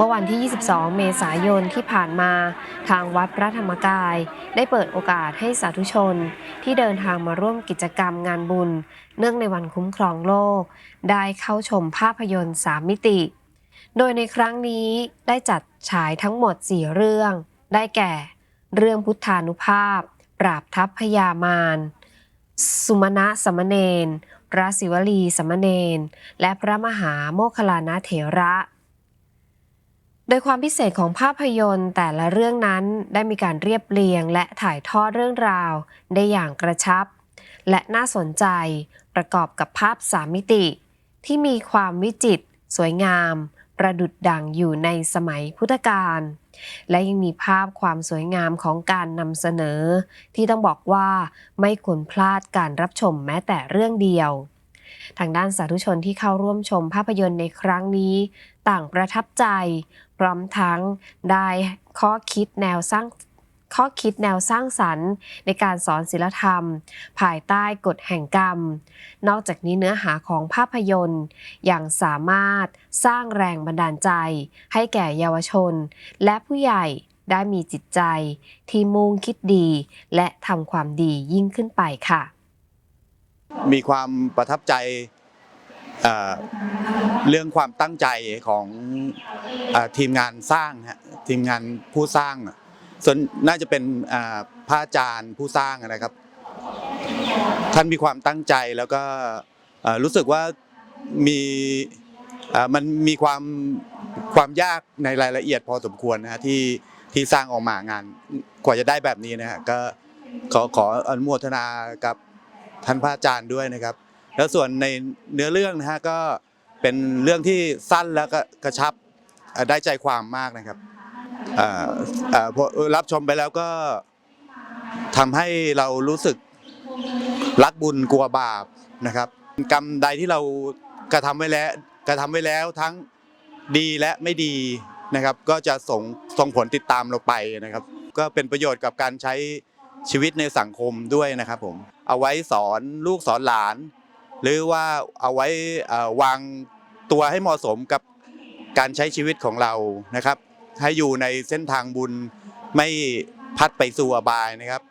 เมื่อวันที่ 22 เมษายนที่ผ่านมา ทางวัดพระธรรมกาย ได้เปิดโอกาสให้สาธุชน ที่เดินทางมาร่วมกิจกรรมงานบุญ เนื่องในวันคุ้มครองโลก ได้เข้าชมภาพยนตร์ 3 มิติ โดยในครั้งนี้ได้จัดฉายทั้งหมด 4 เรื่อง ได้แก่ เรื่องพุทธานุภาพ ปราบทัพพยามารสุมาณะสมณเณรพระศิวลีสมณเณรและพระมหาโมคคลลานะเถระ โดยความพิเศษของภาพยนตร์แต่ละเรื่องนั้นได้มีการเรียบเรียงและถ่ายทอดเรื่องราว ได้อย่างกระชับ และน่าสนใจประกอบกับภาพสามมิติ ที่มีความวิจิตรสวยงาม ประดุดดังอยู่ในสมัยพุทธกาลและยังมีภาพความสวยงามของการนำเสนอ ที่ต้องบอกว่าไม่ควรพลาดการรับชมแม้แต่เรื่องเดียว ทางด้านสาธุชนที่เข้าร่วมชมภาพยนตร์ในครั้งนี้ ต่างประทับใจ พร้อมทั้งได้ข้อคิดแนวสร้างข้อคิดแนวสร้างสรรค์ ในการสอนศิลธรรม ภายใต้กฎแห่งกรรม นอกจากนี้เนื้อหาของภาพยนตร์ยังสามารถสร้างแรงบันดาลใจ ให้แก่เยาวชน และผู้ใหญ่ได้มีจิตใจที่มุ่งคิดดี และทำความดียิ่งขึ้นไปค่ะ มีความประทับใจเรื่องความตั้งใจของทีมงานสร้างฮะทีมงานผู้สร้างส่วนน่าจะเป็นพระอาจารย์ผู้สร้างนะครับ ท่านมีความตั้งใจแล้วก็รู้สึกว่ามีมันมีความความยากในรายละเอียดพอสมควรนะฮะที่ที่สร้างออกมางานกว่าจะได้แบบนี้นะฮะก็ขอขออนุโมทนากับ ท่านพระอาจารย์ด้วยนะครับ แล้วส่วนในเนื้อเรื่องนะฮะก็เป็นเรื่องที่สั้นแล้วก็กระชับได้ใจความมากนะครับรับชมไปแล้วก็ทำให้เรารู้สึกรักบุญกลัวบาปนะครับ กรรมใดที่เรากระทำไว้แล้วกระทำไว้แล้วทั้งดีและไม่ดีนะครับ ก็จะส่งส่งผลติดตามเราไปนะครับ ก็เป็นประโยชน์กับการใช้ ชีวิตในสังคมด้วยนะครับผมเอาไว้สอนลูกสอนหลาน หรือว่าเอาไว้วางตัวให้เหมาะสมกับการใช้ชีวิตของเรานะครับ ให้อยู่ในเส้นทางบุญไม่พัดไปสู่อบายนะครับ